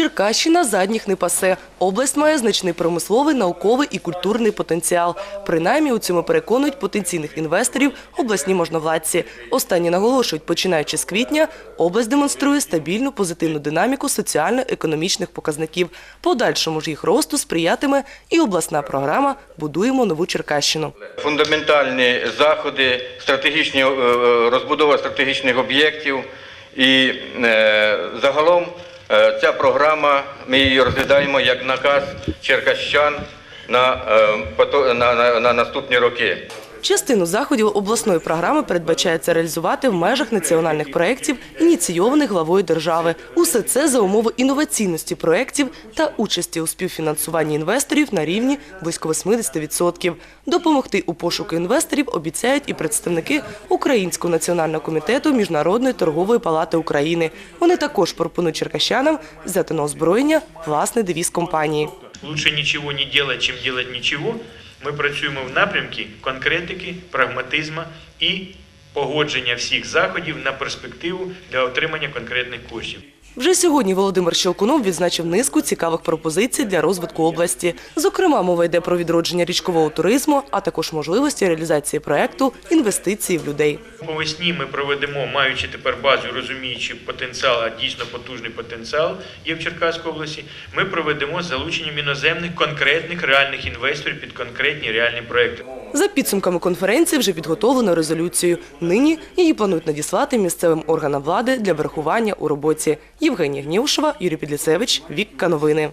Черкащина задніх не пасе. Область має значний промисловий, науковий і культурний потенціал. Принаймні у цьому переконують потенційних інвесторів обласні можновладці. Останні наголошують, починаючи з квітня, область демонструє стабільну позитивну динаміку соціально-економічних показників. Подальшому ж їх росту сприятиме і обласна програма «Будуємо нову Черкащину». фундаментальні заходи, стратегічні е, е, розбудова стратегічних об'єктів. І е, загалом ця програма ми її розглядаємо як наказ черкащан на, е, на, на наступні роки. Частину заходів обласної програми передбачається реалізувати в межах національних проєктів, ініційованих главою держави. Усе це за умови інноваційності проєктів та участі у співфінансуванні інвесторів на рівні близько 80%. Допомогти у пошуку інвесторів обіцяють і представники Українського національного комітету Міжнародної торгової палати України. Вони також пропонують черкащанам взяти на озброєння власний девіз компанії. Лучше нічого не делать, чим делать нічого. Ми працюємо в напрямку конкретики, прагматизму і погодження всіх заходів на перспективу для отримання конкретних коштів. Вже сьогодні Володимир Щелкунов відзначив низку цікавих пропозицій для розвитку області. Зокрема, мова йде про відродження річкового туризму, а також можливості реалізації проекту інвестиції в людей. По весні ми проведемо, маючи тепер базу, розуміючи потенціал, а дійсно потужний потенціал є в Черкаській області. Ми проведемо з залученням іноземних конкретних реальних інвесторів під конкретні реальні проекти. За підсумками конференції вже підготовлено резолюцію. Нині її планують надіслати місцевим органам влади для врахування у роботі. Євгенія Гнєвшова, Юрій Підліцевич, Вікка Новини.